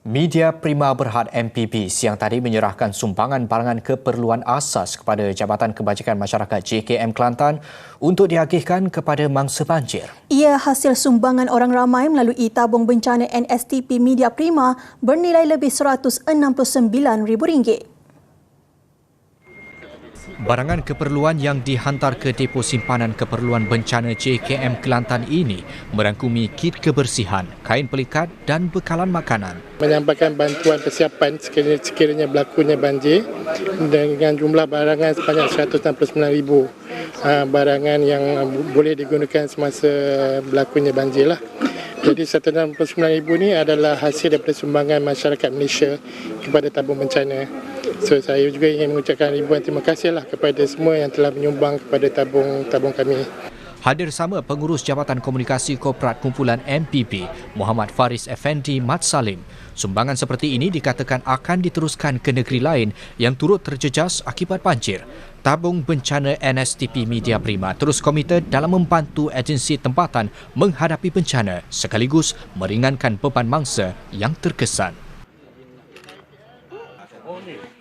Media Prima Berhad MPB siang tadi menyerahkan sumbangan barangan keperluan asas kepada Jabatan Kebajikan Masyarakat JKM Kelantan untuk diagihkan kepada mangsa banjir. Ia hasil sumbangan orang ramai melalui tabung bencana NSTP Media Prima bernilai lebih RM169,000. Barangan keperluan yang dihantar ke depo simpanan keperluan bencana JKM Kelantan ini merangkumi kit kebersihan, kain pelikat dan bekalan makanan. Menyampaikan bantuan persiapan sekiranya, sekiranya berlakunya banjir dengan jumlah barangan sebanyak 169,000 ah, barangan yang boleh digunakan semasa berlakunya banjir lah. Jadi 169,000 ini adalah hasil daripada sumbangan masyarakat Malaysia kepada tabung bencana. So saya juga ingin mengucapkan ribuan terima kasih lah kepada semua yang telah menyumbang kepada tabung-tabung kami. Hadir sama pengurus Jabatan Komunikasi Korporat Kumpulan MPB, Muhammad Faris Effendi Mat Salim. Sumbangan seperti ini dikatakan akan diteruskan ke negeri lain yang turut terjejas akibat banjir. Tabung bencana NSTP Media Prima terus komite dalam membantu agensi tempatan menghadapi bencana sekaligus meringankan beban mangsa yang terkesan. only.